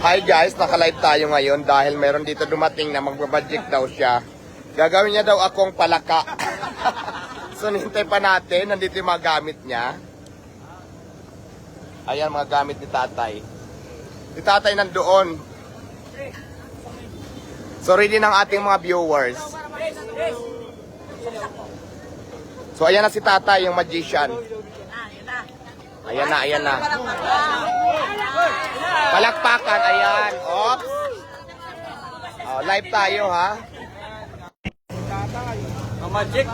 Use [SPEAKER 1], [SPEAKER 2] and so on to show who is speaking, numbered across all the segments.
[SPEAKER 1] Hi guys, naka-live tayo ngayon dahil meron dito dumating na magbabadjik daw siya. Gagawin niya daw akong palaka. so nihintay pa natin, nandito yung mga gamit niya. Ayan mga gamit ni tatay. Si tatay nandoon. So ready ng ating mga viewers. So ayan na si tatay, yung magician. Ayan na, ayan na. Palakpakan, ayan. Oops. Oh, live tayo ha.
[SPEAKER 2] Magic.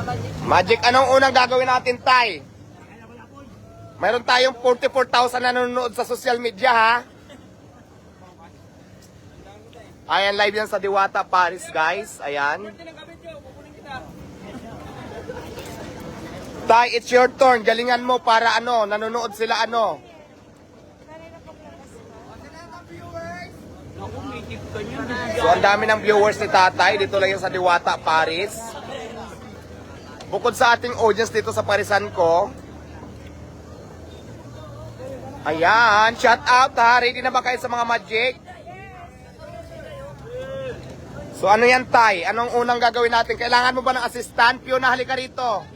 [SPEAKER 1] Magic, anong unang gagawin natin, Tay? Mayroon tayong 44,000 na nanonood sa social media, ha? Ayan, live yan sa Diwata, Paris, guys. Ayan. Tay, it's your turn. Galingan mo para ano, nanonood sila ano. So, ang dami ng viewers ni Tatay. Dito lang yan sa Diwata, Paris. Bukod sa ating audience dito sa Parisan ko. Ayan, shout out ha. Ready na ba kayo sa mga magic? So ano yan, Tay? Anong unang gagawin natin? Kailangan mo ba ng assistant? Fiona, halika rito.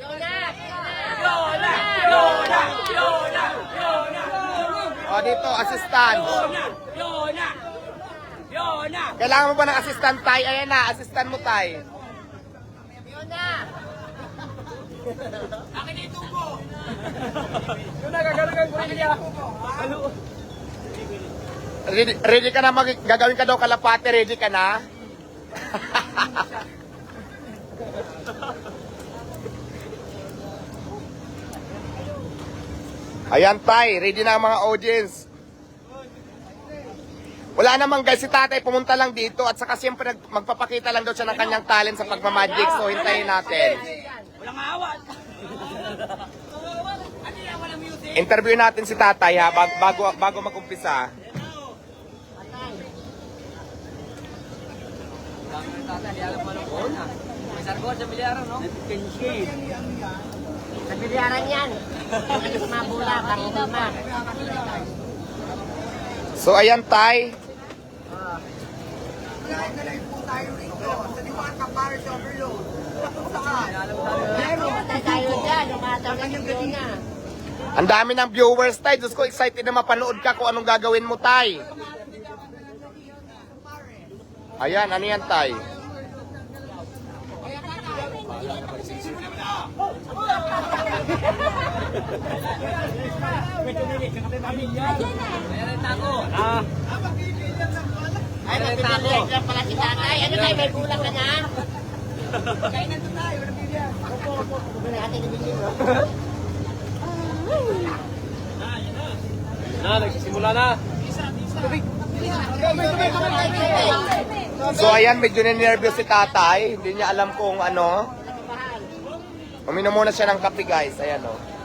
[SPEAKER 1] O, dito, assistant.
[SPEAKER 2] Yona! Yona!
[SPEAKER 1] Kailangan mo ba ng assistant, Tay? Ayan na, assistant mo, Tay.
[SPEAKER 2] Akin ito mo! Yona, gagawin ko niya. Ano?
[SPEAKER 1] Ready, ready ka na mag gagawin ka daw kalapate, ready ka na? Ayan tay, ready na ang mga audience. Wala namang guys, si tatay pumunta lang dito at saka siyempre magpapakita lang daw siya ng kanyang talent sa pagmamagic. So hintayin natin.
[SPEAKER 2] Walang awat!
[SPEAKER 1] Interview natin si tatay ha, bag- bago, bago mag-umpisa.
[SPEAKER 2] May sargo sa bilyara, no? 10K.
[SPEAKER 3] Sa bilyaran yan. Mabula, kang lima.
[SPEAKER 1] So ayan tay, ang dami ng viewers tay. Diyos ko, excited na mapanood ka kung anong gagawin mo tay. Ayan, ano yan tay?
[SPEAKER 2] Ayan
[SPEAKER 3] Ay, mapipili lang pala si tatay. Ano tayo, may kulang ka na?
[SPEAKER 2] Kain na tayo? Na, nagsisimula na.
[SPEAKER 1] So ayan, medyo nervous si tatay. Hindi niya alam kung ano. Uminom muna siya ng kape guys. Ayan oh. o.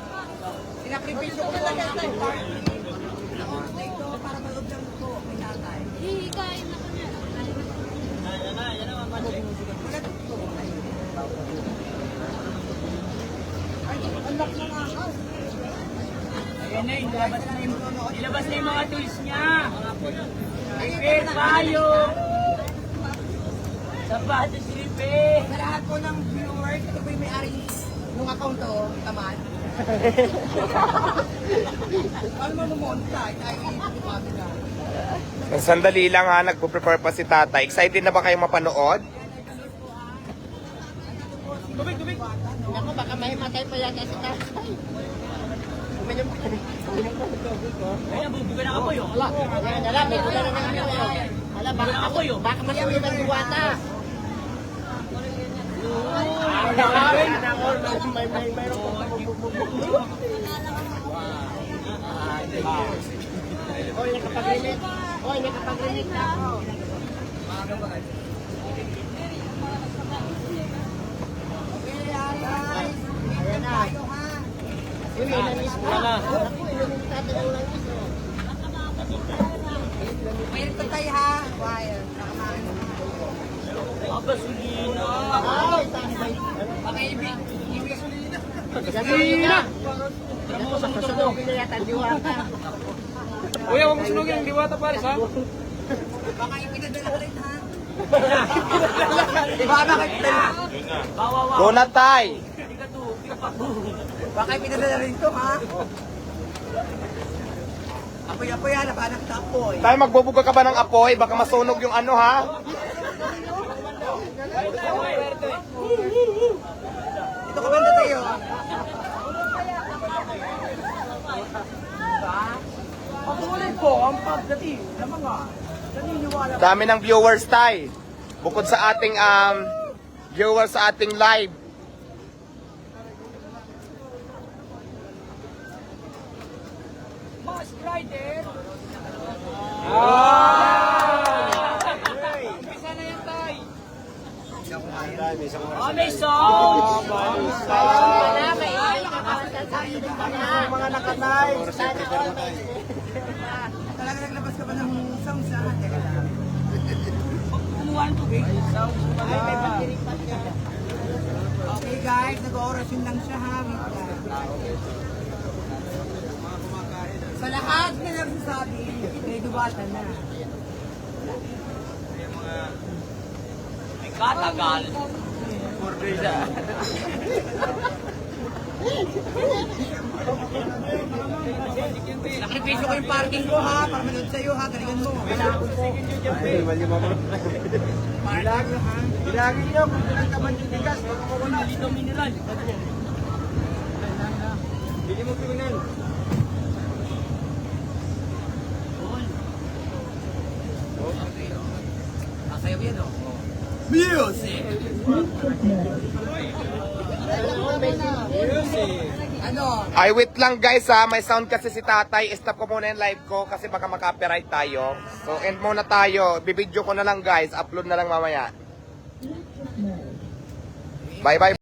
[SPEAKER 2] Ayan na, ilabas na yung, ilabas na yung mga tools niya. Repair tayo. Sapatos repair.
[SPEAKER 4] Sa lahat po ng viewers, ito po yung may-ari ng account to, taman. Ano mo mamonta? Ay, ipapagod na.
[SPEAKER 1] Sandali lang ha, nagpo-prepare pa si tatay. Excited na ba kayong mapanood?
[SPEAKER 3] Naku, baka mahimatay pa yata si tatay. Uminom ka. Uminom ka ng tubig, oh.
[SPEAKER 2] Ay, nabubuga na apoy, oh.
[SPEAKER 3] Ayan, alam, may kulang na naman yun. Alam, baka
[SPEAKER 2] Ako yun.
[SPEAKER 3] Baka masuwi ng diwata. May, may, mayroon Oy, nakapag-relate. Oy, nakapag-relate na ako. Ayan na. Uy, inanis mo. Ako, inanis natin
[SPEAKER 4] ko tayo ha. Wire. Nakamain mo.
[SPEAKER 2] Gasolina.
[SPEAKER 3] Ay, tambay.
[SPEAKER 4] Pag-ibig. Ibig gasolina.
[SPEAKER 3] Gasolina.
[SPEAKER 2] Mo, sa
[SPEAKER 3] yata ang diwata.
[SPEAKER 2] Kuya, huwag mo sunugin ang diwata pares ha.
[SPEAKER 4] Baka ipinadala ulit ha. Baka ipinadala.
[SPEAKER 2] Bawawa.
[SPEAKER 1] Go na, Tay.
[SPEAKER 2] Pa to.
[SPEAKER 4] Baka ipinadala rin to ha. Apoy-apoy ha, labanak sa apoy.
[SPEAKER 1] Tay, magbubuga ka ba ng apoy? Baka masunog yung ano, ha?
[SPEAKER 4] Ito ka banda tayo. Pagkulit ko, ang pagdating ng mga naniniwala
[SPEAKER 1] Dami ng viewers, Tay. Bukod sa ating um, viewers sa ating live.
[SPEAKER 2] Mas tay. Oh, may song!
[SPEAKER 3] May ay, nakakasasabi din pala.
[SPEAKER 1] Mga nakanay.
[SPEAKER 4] Na nagsasabi, may dubata na.
[SPEAKER 2] May katagal.
[SPEAKER 4] Sakripisyo ko yung parking ko ha, para manood sa'yo ha, galingan mo. Parking ha.
[SPEAKER 1] Bilangin nyo kung hindi ka man yung bigas.
[SPEAKER 2] Dito mineral.
[SPEAKER 1] Bili mo pinan.
[SPEAKER 4] Masayaw yan o. Music! Ano?
[SPEAKER 1] Ay, wait lang guys ha. May sound kasi si tatay. Stop ko muna yung live ko kasi baka makapiright tayo. So, end muna tayo. Bibidyo ko na lang guys. Upload na lang mamaya. Bye-bye.